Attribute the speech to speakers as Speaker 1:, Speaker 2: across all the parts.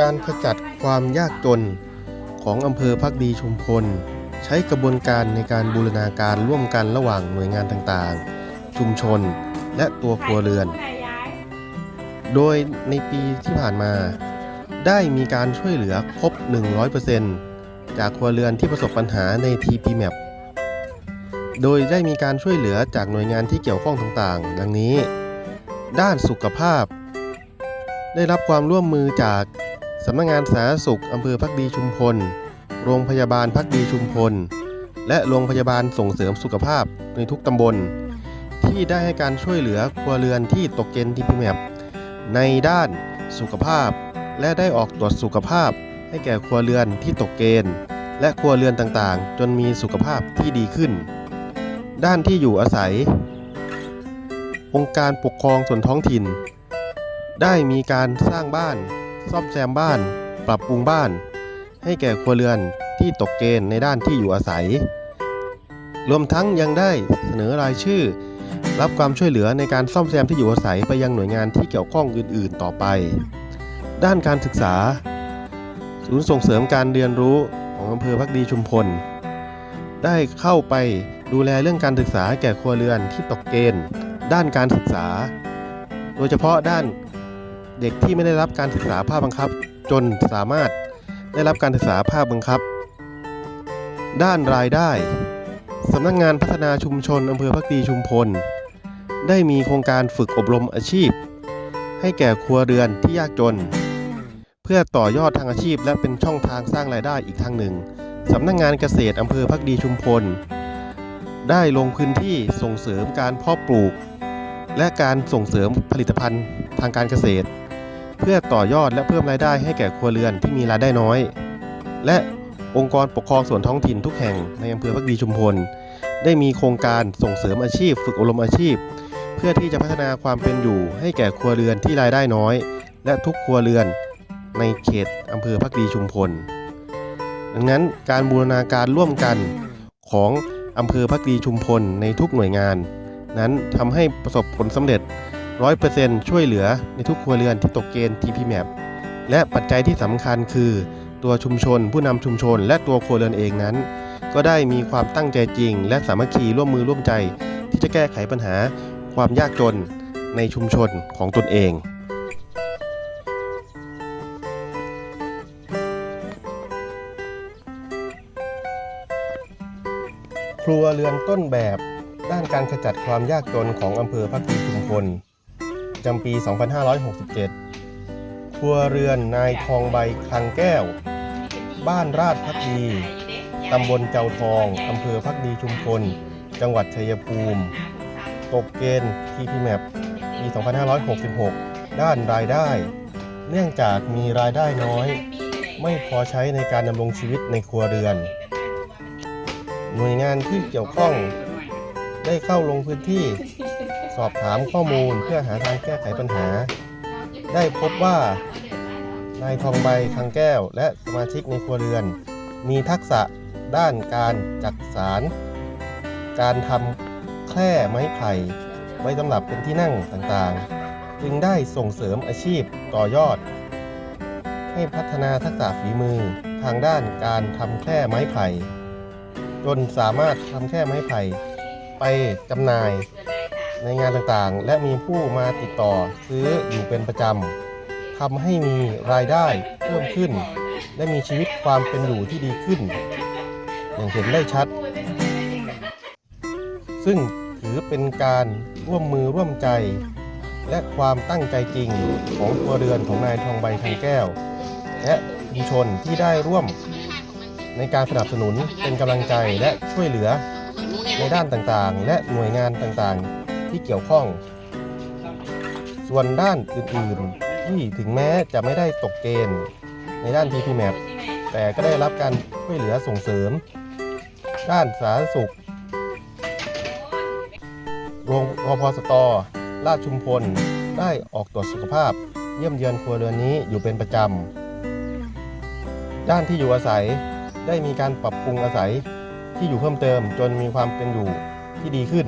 Speaker 1: การขจัดความยากจนของอำเภอพักดีชุมพล ใช้กระบวนการในการบูรณาการร่วมกันระหว่างหน่วยงานต่างๆ ชุมชนและตัวครัวเรือน โดยในปีที่ผ่านมา ได้มีการช่วยเหลือครบ 100%จากครัวเรือนที่ประสบปัญหาใน TPMAP โดยได้มีการช่วยเหลือจากหน่วยงานที่เกี่ยวข้องต่างๆ ดังนี้ ด้านสุขภาพ ได้รับความร่วมมือจาก สำนักงานสาธารณสุขอำเภอพักดีชุมพล โรงพยาบาลพักดีชุมพล และโรงพยาบาลส่งเสริมสุขภาพในทุกตำบล ที่ได้ให้การช่วยเหลือครัวเรือนที่ตกเกณฑ์ TPMAP ในด้านสุขภาพ และได้ออกตรวจสุขภาพ ให้แก่ครัวเรือนที่ตกเกณฑ์ และครัวเรือนต่างๆ จนมีสุขภาพที่ดีขึ้น ด้านที่อยู่อาศัย องค์การปกครองส่วนท้องถิ่น ได้มีการสร้างบ้าน ซ่อมแซมบ้าน ปรับปรุงบ้าน ให้แก่ครัวเรือนที่ตกเกณฑ์ในด้านที่อยู่อาศัย รวมทั้งยังได้เสนอรายชื่อ รับความช่วยเหลือในการซ่อมแซมที่อยู่อาศัยไปยังหน่วยงานที่เกี่ยวข้องอื่น ๆ ต่อไป ด้านการศึกษา ศูนย์ส่งเสริมการเรียนรู้ของอำเภอพักดีชุมพล ได้เข้าไปดูแลเรื่องการศึกษาแก่ครัวเรือนที่ตกเกณฑ์ ด้านการศึกษา โดยเฉพาะด้าน เด็กที่ไม่ได้รับการศึกษาภาคบังคับ จนสามารถได้รับการศึกษาภาคบังคับ ด้านรายได้สำนักงานพัฒนาชุมชนอำเภอพักดีชุมพล ได้มีโครงการฝึกอบรมอาชีพ ให้แก่ครัวเรือนที่ยากจน เพื่อต่อยอดทางอาชีพ และเป็นช่องทางสร้างรายได้อีกทางหนึ่งสำนักงานเกษตรอำเภอพักดีชุมพล ได้ลงพื้นที่ส่งเสริมการเพาะปลูก และการส่งเสริมผลิตภัณฑ์ทางการเกษตร เพื่อต่อยอดและเพิ่มรายได้ให้แก่ครัวเรือนที่มีรายได้น้อย และองค์กรปกครองส่วนท้องถิ่นทุกแห่งในอำเภอพักดีชุมพล ได้มีโครงการส่งเสริมอาชีพ ฝึกอบรมอาชีพ เพื่อที่จะพัฒนาความเป็นอยู่ให้แก่ครัวเรือนที่รายได้น้อย และทุกครัวเรือนในเขตอำเภอพักดีชุมพล ดังนั้นการบูรณาการร่วมกันของอำเภอพักดีชุมพลในทุกหน่วยงาน นั้นทำให้ประสบผลสำเร็จ 100%ช่วยเหลือในทุกครัวเรือนที่ตกเกณฑ์ TPMAP และปัจจัยที่สำคัญคือ ตัวชุมชน ผู้นำชุมชน และตัวครัวเรือนเองนั้น ก็ได้มีความตั้งใจจริง และสามัคคีร่วมมือร่วมใจ ที่จะแก้ไขปัญหาความยากจนในชุมชนของตนเองครัวเรือนต้นแบบด้านการขจัดความยากจนของอำเภอพักดีชุมพล จำปี 2567 ครัวเรือนนายทองใบคลังแก้ว บ้านราชพักดี ตำบลเจ้าทอง อำเภอพักดีชุมพล จังหวัดชัยภูมิ ตกเกณฑ์ TPMAP ปี 2566 ด้านรายได้ เนื่องจากมีรายได้น้อย ไม่พอใช้ในการดำรงชีวิตในครัวเรือน หน่วยงานที่เกี่ยวข้องได้เข้าลงพื้นที่ สอบถามข้อมูลเพื่อหาทางแก้ไขปัญหา ได้พบว่านายทองใบคังแก้ว และสมาชิกในครัวเรือน มีทักษะด้านการจักสาร การทำแคร่ไม้ไผ่ ไว้สำหรับเป็นที่นั่งต่างๆ จึงได้ส่งเสริมอาชีพต่อยอด ให้พัฒนาทักษะฝีมือทางด้านการทำแคร่ไม้ไผ่ จนสามารถทำแคร่ไม้ไผ่ ไปจำหน่าย ในงานต่างๆ และมีผู้มาติดต่อซื้ออยู่เป็นประจำทำให้มีรายได้เพิ่มขึ้น และมีชีวิตความเป็นอยู่ที่ดีขึ้น อย่างเห็นได้ชัด ซึ่งถือเป็นการร่วมมือร่วมใจ และความตั้งใจจริงของครัวเรือนของนายทองใบทางแก้ว และชุมชนที่ได้ร่วมในการสนับสนุนเป็นกำลังใจและช่วยเหลือในด้านต่างๆ และหน่วยงานต่างๆ ที่เกี่ยวข้อง ส่วนด้านอื่นๆ ที่ถึงแม้จะไม่ได้ตกเกณฑ์ในด้าน TPMAP แต่ก็ได้รับการช่วยเหลือส่งเสริม ด้านสาธารณสุข โรงรพสตราชชุมพล ได้ออกตรวจสุขภาพ เยี่ยมเยือนครัวเรือนนี้อยู่เป็นประจำ ด้านที่อยู่อาศัยได้มีการปรับปรุงอาศัยที่อยู่เพิ่มเติมจนมีความเป็นอยู่ที่ดีขึ้น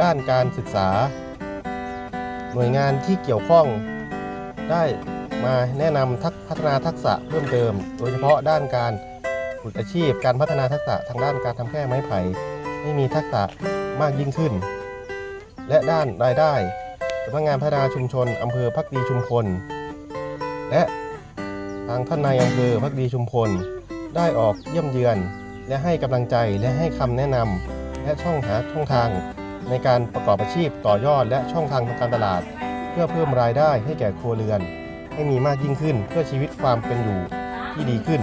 Speaker 1: ด้านการศึกษา หน่วยงานที่เกี่ยวข้อง ได้มาแนะนำทักพัฒนาทักษะเพิ่มเติม โดยเฉพาะด้านการฝึกอาชีพ การพัฒนาทักษะทางด้านการทำแค่ไม้ไผ่ให้มีทักษะมากยิ่งขึ้น และด้านรายได้สำนักงานพัฒนาชุมชนอำเภอพักดีชุมพล และทางท่านนายอำเภอพักดีชุมพล ได้ออกเยี่ยมเยือน และให้กำลังใจและให้คำแนะนำและช่องหาช่องทาง ในการประกอบอาชีพต่อยอดและช่องทางทางการตลาด เพื่อเพิ่มรายได้ให้แก่ครัวเรือน ให้มีมากยิ่งขึ้นเพื่อชีวิตความเป็นอยู่ที่ดีขึ้น